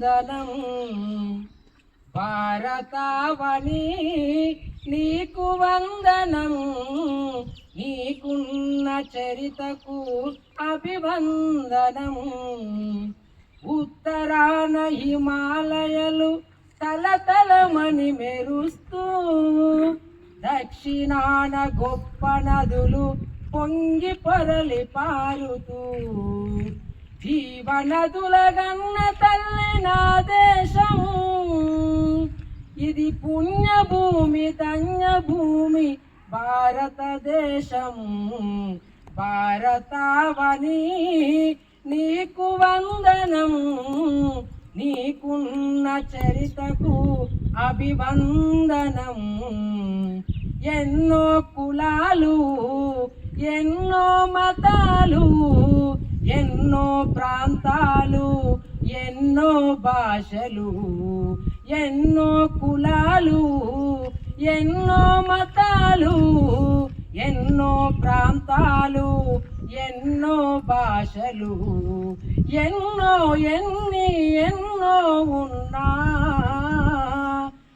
అభివందనం భారతావని నీకు వందనం. నీకున్న చరితకు అభివందనము ఉత్తరాన హిమాలయలు తలతలమని మెరుస్తూ దక్షిణాన గొప్ప నదులు పొంగి పొరలి పారుతూ. జీవనదుల గన్న తల్లి నా దేశము. ఇది పుణ్యభూమి ధన్యభూమి భారతదేశము. భారతావని నీకు వందనము. నీకున్న చరితకు అభివందనము. ఎన్నో కులాలు ఎన్నో మతాలు ప్రాంతాలు ఎన్నో భాషలు ఎన్నో కులాలు ఎన్నో మతాలు ఎన్నో ప్రాంతాలు ఎన్నో భాషలు ఎన్నో ఎన్ని ఎన్నో ఉన్నా.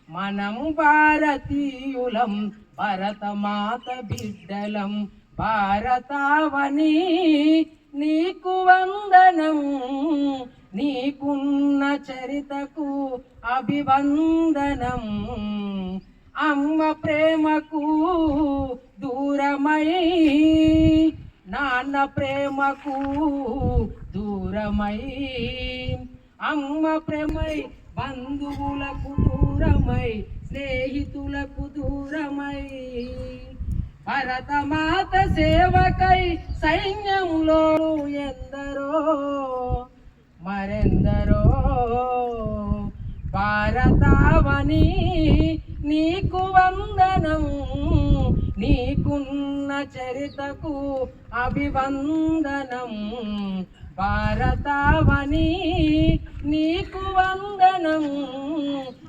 మనం భారతీయులం భరతమాత బిడ్డలం భారతావని నీకు వందనం నీకున్న చరితకు అభివందనం. అమ్మ ప్రేమకు దూరమై నాన్న ప్రేమకు దూరమై. అమ్మ ప్రేమై బంధువులకు దూరమై స్నేహితులకు దూరమై. భరత మాత సేవకై సైన్యంలో ఎందరో మరెందరో? భారతావని నీకు వందనం నీకున్న చరితకు అభివందనం. భారతావని నీకు వందనం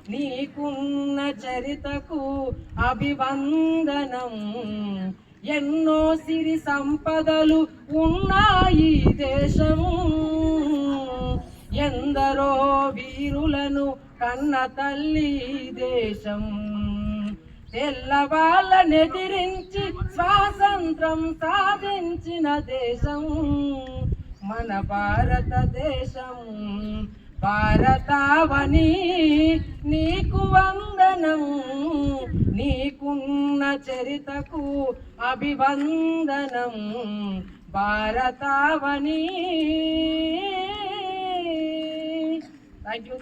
నీకున్న చరితకు అభివందనం. ఎన్నో సిరి సంపదలు ఉన్నాయి దేశము. ఎందరో వీరులను కన్న తల్లి దేశం. తెల్లవాళ్ళనెదిరించి స్వాతంత్రం సాధించిన దేశం. మన భారతదేశం భారతావని నీకు వందనం నీకున్న చరితకు అభివందనం. భారతావని. Thank you